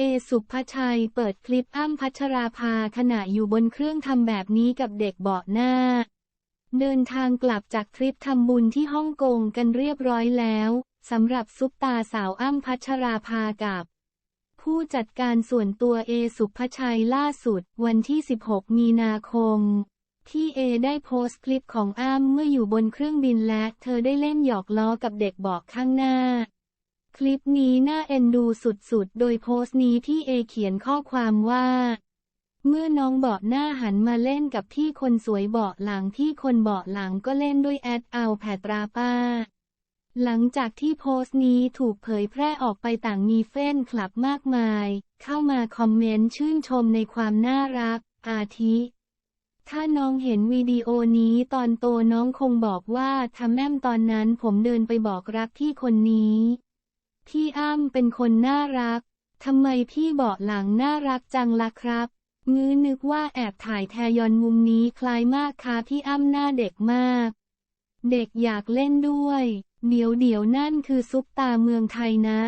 เอสุภชัยเปิดคลิปอ้ำพัชราภาขณะอยู่บนเครื่องทำแบบนี้กับเด็กเบาะหน้า เดินทางกลับจากทริปทำบุญที่ฮ่องกงกันเรียบร้อยแล้วสำหรับซุปตาสาวอ้ำพัชราภากับ ผู้จัดการส่วนตัวเอสุภชัยล่าสุด วันที่ 16 มีนาคม ที่เอได้โพสต์คลิปของอ้ำเมื่ออยู่บนเครื่องบินและเธอได้เล่นหยอกล้อกับเด็กเบอกข้างหน้า คลิปนี้น่าเอ็นดูสุดๆ โดยโพสต์นี้ที่เอเขียนข้อความว่า เมื่อน้องเบาะหน้าหันมาเล่นกับที่คนสวยเบาะหลังที่คนเบาะหลังก็เล่นด้วยแอดเอาแผตราป้า หลังจากที่โพสต์นี้ถูกเผยแพร่ออกไปต่างมีเฟนคลับมากมาย เข้ามาคอมเมนต์ชื่นชมในความน่ารัก อาทิ ถ้าน้องเห็นวิดีโอนี้ตอนโตน้องคงบอกว่าทำแม่มตอนนั้นผมเดินไปบอกรักพี่คนนี้ พี่อ้ำเป็นคนน่ารัก ทำไมพี่เบาะหลังน่ารักจังล่ะครับ งื้อนึกว่าแอบถ่ายแทยอนมุมนี้คล้ายมากค่ะพี่อ้ำหน้าเด็กมาก เด็กอยากเล่นด้วย เดี๋ยวเดี๋ยวนั่นคือซุปตาเมืองไทยนะ